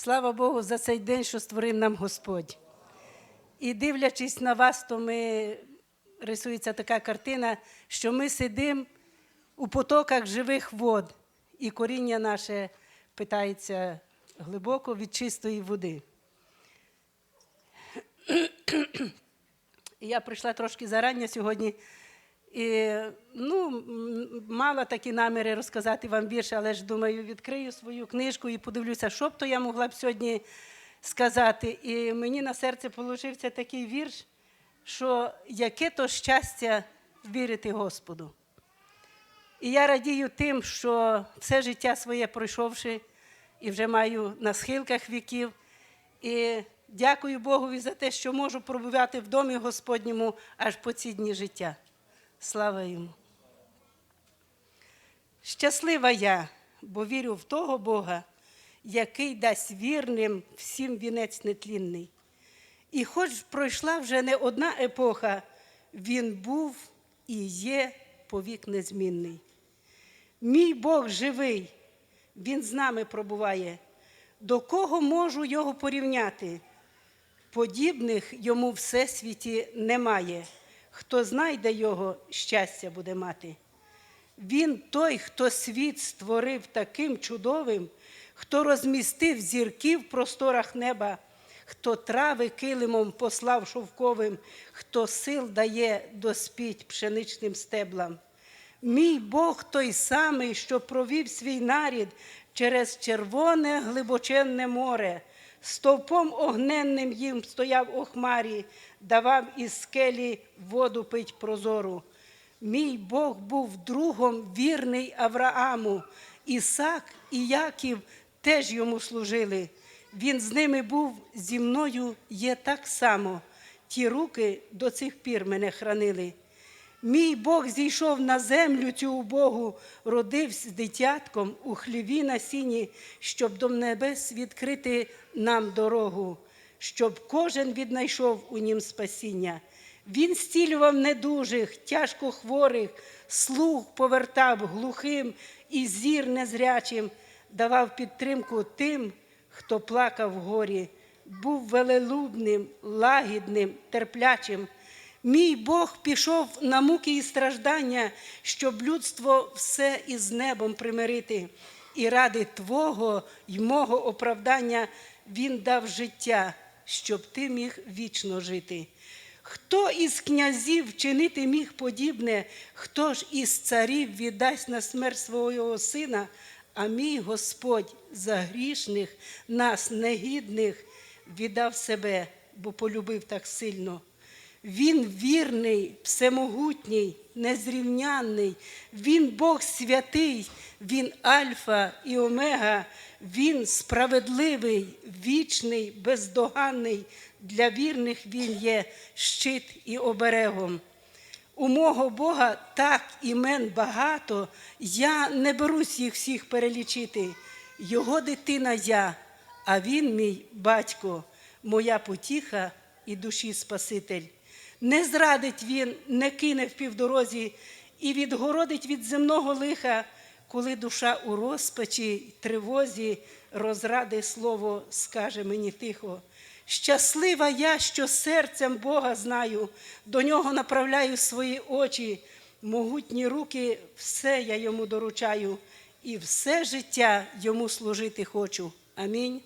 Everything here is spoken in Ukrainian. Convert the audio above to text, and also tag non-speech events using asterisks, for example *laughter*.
Слава Богу за цей день, що створив нам Господь. І дивлячись на вас, то ми рисується така картина, що ми сидимо у потоках живих вод, і коріння наше питається глибоко від чистої води. *clears throat* Я прийшла трошки зарання сьогодні. І, ну, мала такі наміри розказати вам більше, але ж думаю, відкрию свою книжку і подивлюся, що б то я могла б сьогодні сказати. І мені на серце положився такий вірш, що яке то щастя вірити Господу. І я радію тим, що все життя своє пройшовши, і вже маю на схилках віків. І дякую Богові за те, що можу пробувати в домі Господньому аж по ці дні життя. Слава йому. Щаслива я, бо вірю в того Бога, який дасть вірним всім вінець нетлінний. І хоч пройшла вже не одна епоха, він був і є повік незмінний. Мій Бог живий, Він з нами пробуває. До кого можу його порівняти? Подібних йому всесвіті немає. Хто знайде його, щастя буде мати. Він той, хто світ створив таким чудовим, хто розмістив зірки в просторах неба, хто трави килимом послав шовковим, хто сил дає доспіть пшеничним стеблам. Мій Бог той самий, що провів свій нарід через червоне глибоченне море, стовпом огненним їм стояв у хмарі, давав із скелі воду пить прозору. Мій Бог був другом вірний Аврааму, Ісак і Яків теж йому служили. Він з ними був зі мною є так само. Ті руки до цих пір мене хранили. Мій Бог зійшов на землю цю убогу, родився дитятком у хліві на сіні, щоб до небес відкрити нам дорогу, щоб кожен віднайшов у нім спасіння. Він зцілював недужих, тяжко хворих, слух повертав глухим і зір незрячим, давав підтримку тим, хто плакав в горі, був велелюбним, лагідним, терплячим. Мій Бог пішов на муки і страждання, щоб людство все із небом примирити. І ради Твого й мого оправдання Він дав життя, щоб ти міг вічно жити. Хто із князів чинити міг подібне, хто ж із царів віддасть на смерть свого сина, а мій Господь за грішних, нас негідних, віддав себе, бо полюбив так сильно. Він вірний, всемогутній, незрівнянний, Він Бог святий, Він Альфа і Омега, Він справедливий, вічний, бездоганний. Для вірних Він є щит і оберегом. У мого Бога так імен багато, я не берусь їх всіх перелічити. Його дитина я, а він мій батько, моя потіха і душі Спаситель. Не зрадить він, не кине в півдорозі і відгородить від земного лиха, коли душа у розпачі тривозі розради слово скаже мені тихо. Щаслива я, що серцем Бога знаю, до нього направляю свої очі, могутні руки, все я йому доручаю, і все життя йому служити хочу. Амінь.